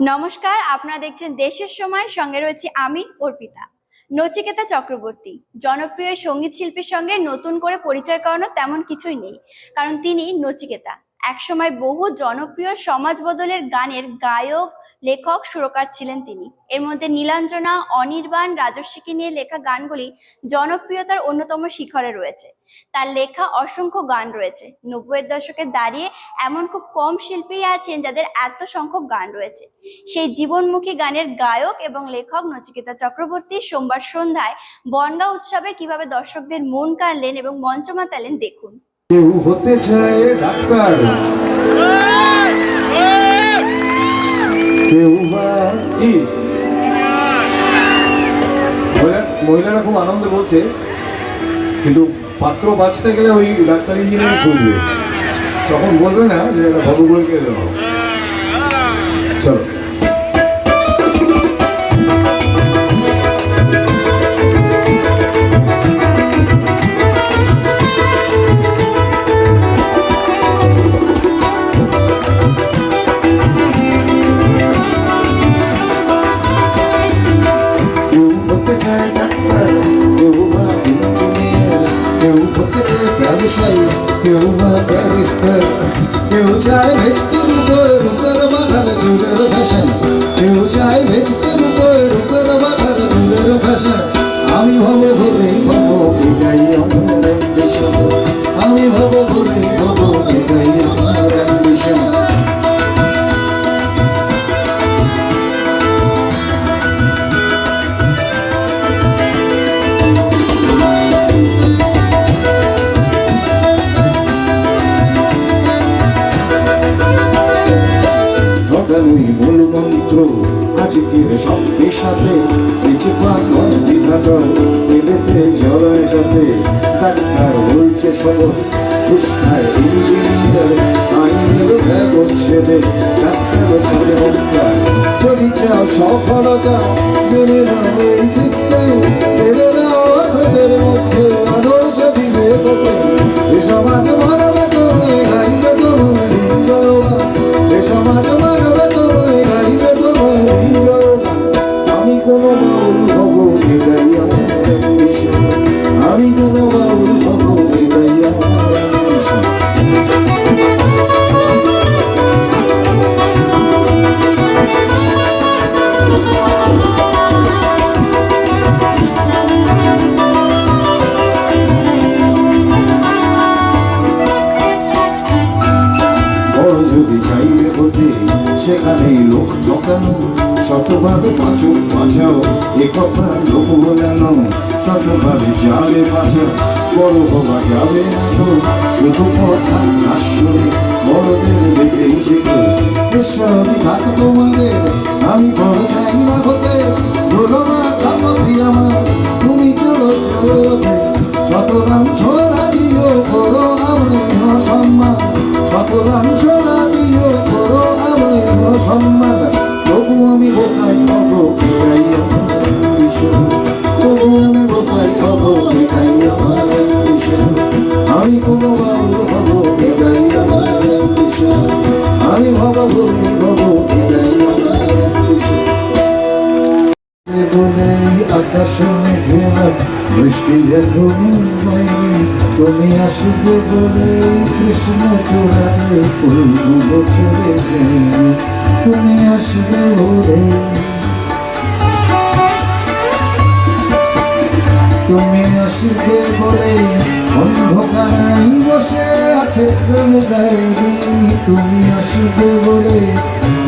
নমস্কার, আপনারা দেখছেন দেশের সময়। সঙ্গে রয়েছে আমি, অর্পিতা। নচিকেতা চক্রবর্তী, জনপ্রিয় সংগীত শিল্পীর সঙ্গে নতুন করে পরিচয় করানো তেমন কিছুই নেই, কারণ তিনি নচিকেতা। একসময় বহু জনপ্রিয় সমাজ বদলের গানের গায়ক, লেখক, সুরকার ছিলেন তিনি। এর মধ্যে নীলাঞ্জনা, অনির্বাণ রাজস্বীকে নিয়ে লেখা গানগুলি জনপ্রিয়তার অন্যতম শিখরে রয়েছে। তার লেখা অসংখ্য গান রয়েছে। নব্বইয়ের দশকে দাঁড়িয়ে এমন খুব কম শিল্পী আছেন যাদের এত সংখ্যক গান রয়েছে। সেই জীবনমুখী গানের গায়ক এবং লেখক নচিকেতা চক্রবর্তী সোমবার সন্ধ্যায় বনগাঁ উৎসবে কীভাবে দর্শকদের মন কাড়লেন এবং মঞ্চ মাতালেন দেখুন। কেউ হতে চায় ডাক্তার। কেউ মহিলারা খুব আনন্দে বলছে, কিন্তু পাত্র বাঁচতে গেলে ওই ডাক্তার ইঞ্জিনিয়ারিং খুঁজবে তখন বলবে না যে এটা ভগগুড়িকে দেবো চলো। ডাক্তার বলছে শপথ কুষ্ঠায় ইঞ্জিনিয়ার, আইনের ব্যবচ্ছেদে যদি চাও সফলতা মেনে নাও এই সিস্টেম মেনে নাও মধ্যে সমাজ মানবে পাঁচো বাঁচাও এ কথা লোক বলানো ভাবে যাবে বাঁচা বড় হওয়া যাবে না শুধু কথা আসলে তুমি আসবে বলেই কৃষ্ণ ফুলগুলো চলে তুমি আসবে বলেই তুমি আসবে বলেই অন্ধকারাই বসে আছে গানে গায়েরি তুমি আসবে বলে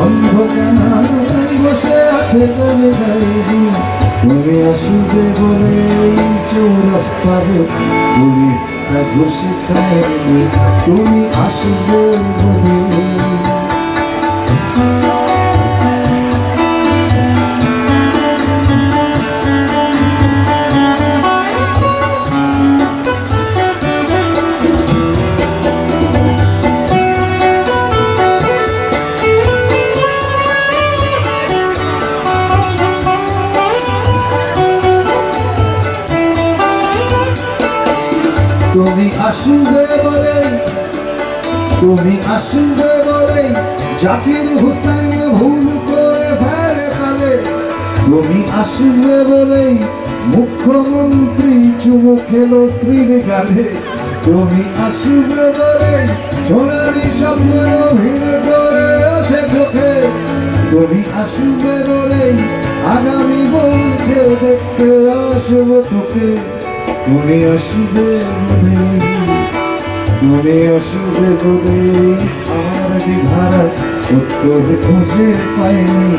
অন্ধকারাই বসে আছে গানে গায়েরি তুমি আসবে বলে চৌরাস্তারে পুলিশটা ঘুষে খায়নি তুমি আসবে বলে আসবে বলে, তুমি আসবে বলে, জাকির হুসেন ভুল করে ফেলে ফেলে। তুমি আসবে বলেই মুখ্যমন্ত্রী চুমু খেলো স্ত্রীর গালে। তুমি আসবে বলেই সোনালি স্বপ্ন ভিড় করে আসে চোখে। তুমি আসবে বলেই আগামী বলছে দেখতে আসব তোকে। তুমি আসবে বলেই তুমি আসবে বলেই আমার দীঘার উত্তর খুঁজে পাইনি।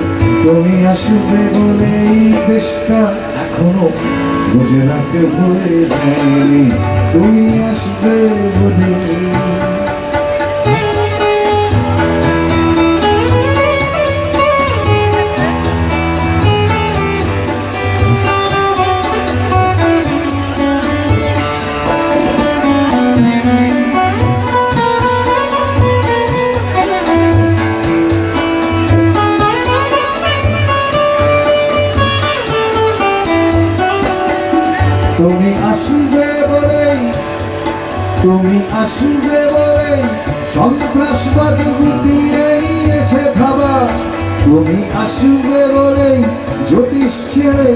তুমি আসবে বলেই দেশটা এখনও গুজরাটে হয়ে যায়নি। তুমি আসবে বলে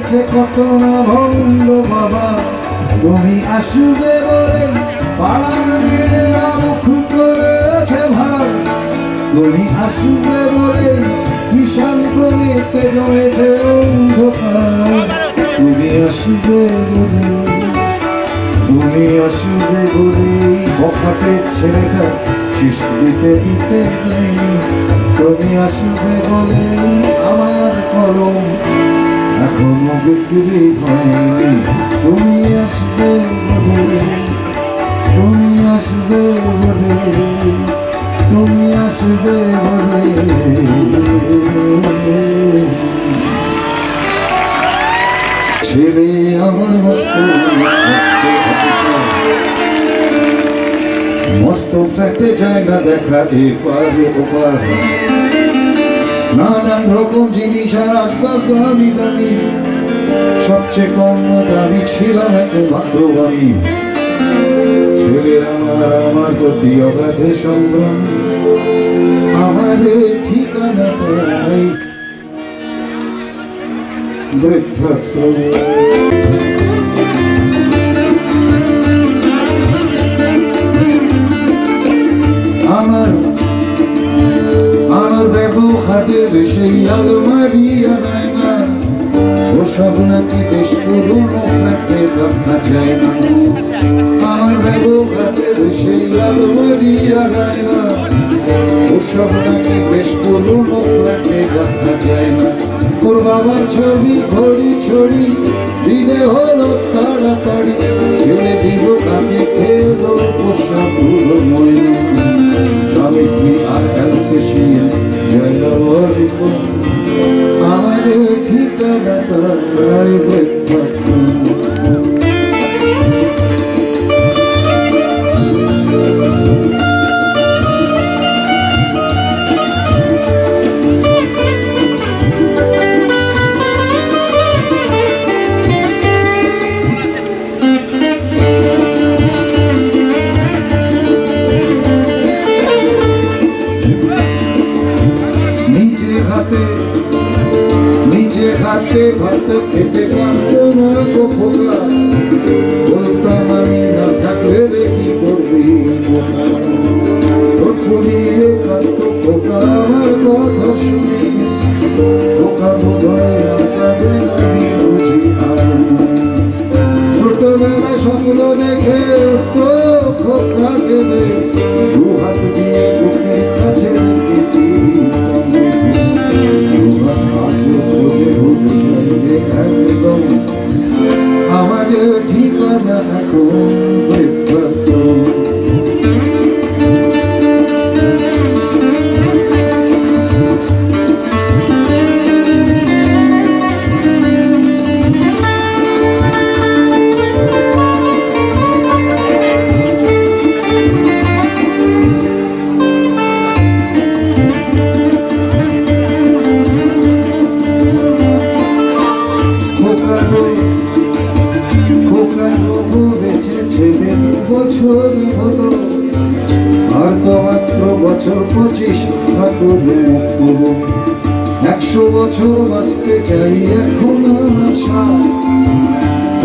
ছেড়েছে কত না ভণ্ড বাবা, তুমি আসবে বলেই পাড়ার মেয়েরা মুখ করেছে ভার। তুমি আসবে বলেই কিষান গণিতে জমেছে অন্ধকার। তুমি আসবে বলে, তুমি আসবে বলে বখাটের ছেলেটা শিশ দিতে দিতে তুমি আসবে বলে আমার কলম এখনও বিক্রি হয়নি। তুমি আসবে বলে, তুমি আসবে বলে, তুমি আসবে বলে। ছেলে আমার মস্ত মস্ত ফ্ল্যাটে জায়গা দেখা এপার ওপার। নানান রকম জিনিস আর আসবাব দামি দামি সবচেয়ে কম দামি ছিলাম একমাত্র আমি ছেলের আমার আমার প্রতি অগাধে সংগ্রাম আমার ঠিকানা পাই। বৃদ্ধাশ্রম। ব্যবহারের সেই আলমারি আনায় না। ওসব নাকি বেশ পুরোনো ফ্ল্যাটে রাখা যায় না। আমার ব্যবহারের সেই আলমারি আনায় না। ওসব নাকি বেশ পুরোনো ফ্ল্যাটে রাখা যায় না। ওর বাবার ছবি ঘড়ি ছড়ি দিলে হলো তাড়াতাড়ি। ছেড়ে দিব কাকে খেলো পোষা পুরো ময়না। স্বামী স্ত্রী জায়গা আমার ঠিকানা তাই বৃদ্ধাশ্রম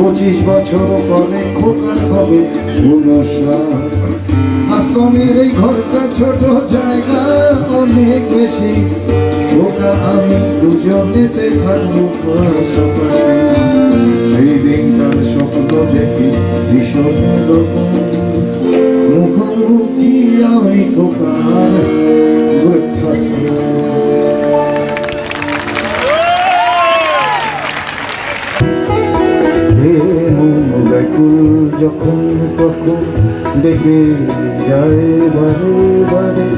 পঁচিশ বছর পরে খোকার হবে আশ্রমের এই ঘরটা ছোট জায়গা, অনেক বেশি। খোকা, আমি দুজনেতে থাকব সেই দিনটার স্বপ্ন দেখি ভীষণ রকম মুখোমুখি আমি খোকার বৃদ্ধাশ্রম। ব্যাকুল যখন তখন ডেকে যায় বারে বারে।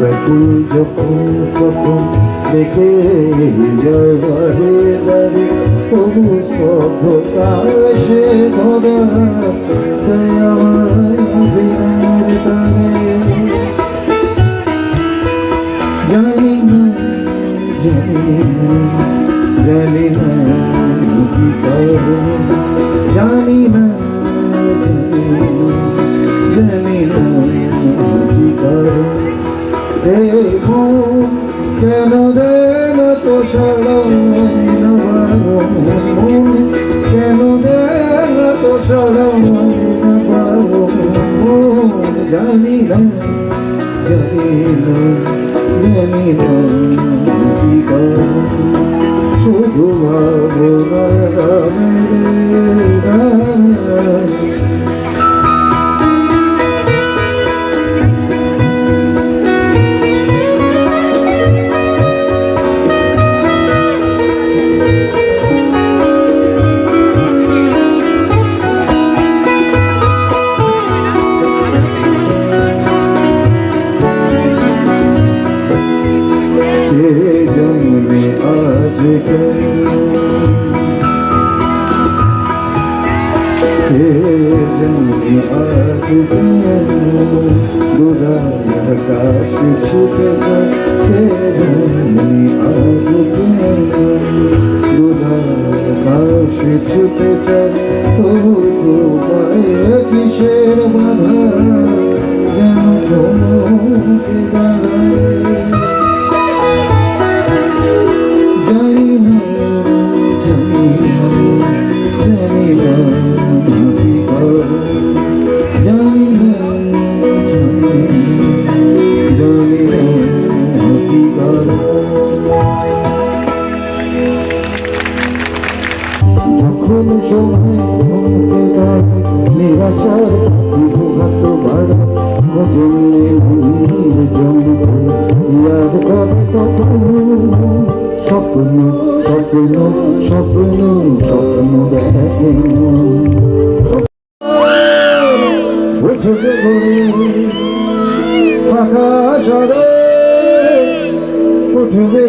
ব্যাকুল যখন তখন ডেকে যায় বারে বারে, তবু স্পর্ধতা সে ধরা জানি না জানি না জানি না। করব জানি না আকাশ ছুটে যায় আজ কেন আকাশ ছুটে সময় ঘুমতে দাঁড়ায় নিরাশার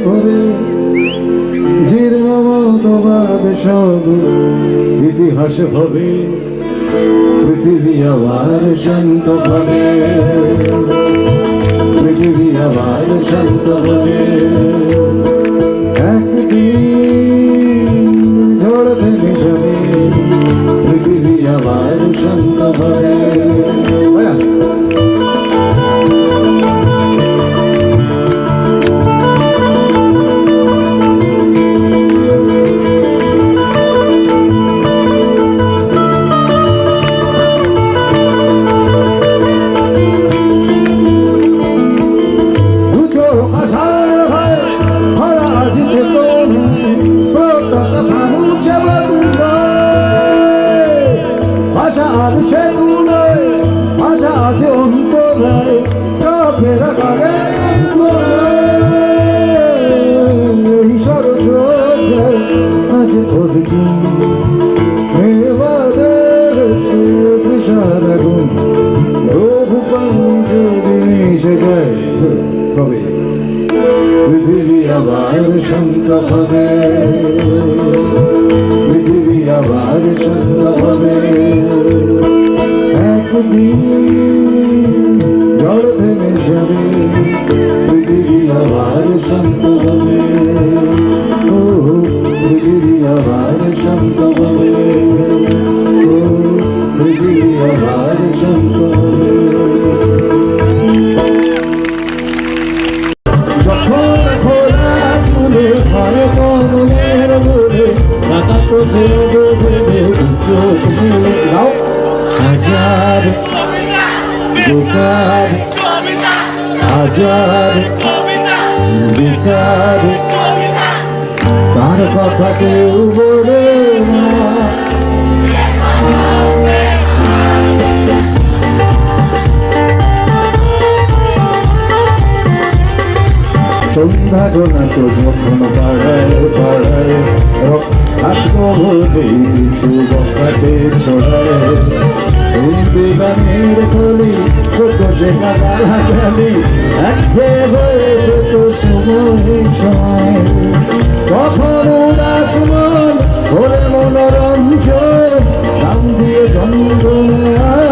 ঘুরে জীর্ণ মতবাদ সব। ইতিহাস হবে, পৃথিবী আবার শান্ত হবে। পৃথিবী আবার শান্ত হবে। একদিন ঝড় থেমে যাবে পৃথিবী আবার শান্ত হবে। আজ অর্জুন মেবাদের তৃষার আগুন প্রভু পানি যদি মিশে যায়, তবে পৃথিবী আবার শান্ত হবে। পৃথিবী আবার শান্ত সন্ধ্যা গোনাত যখন বাড়ায় বাড়ায় রক্তাত্মভূমি সুবকাটে ছড়ায় বিবানের কলি ছোট সে কালি একে হয়ে ছোট সময় সময় কখন উদাস মন ভোরে মনোরঞ্জন নাম দিয়ে চন্দ্রনে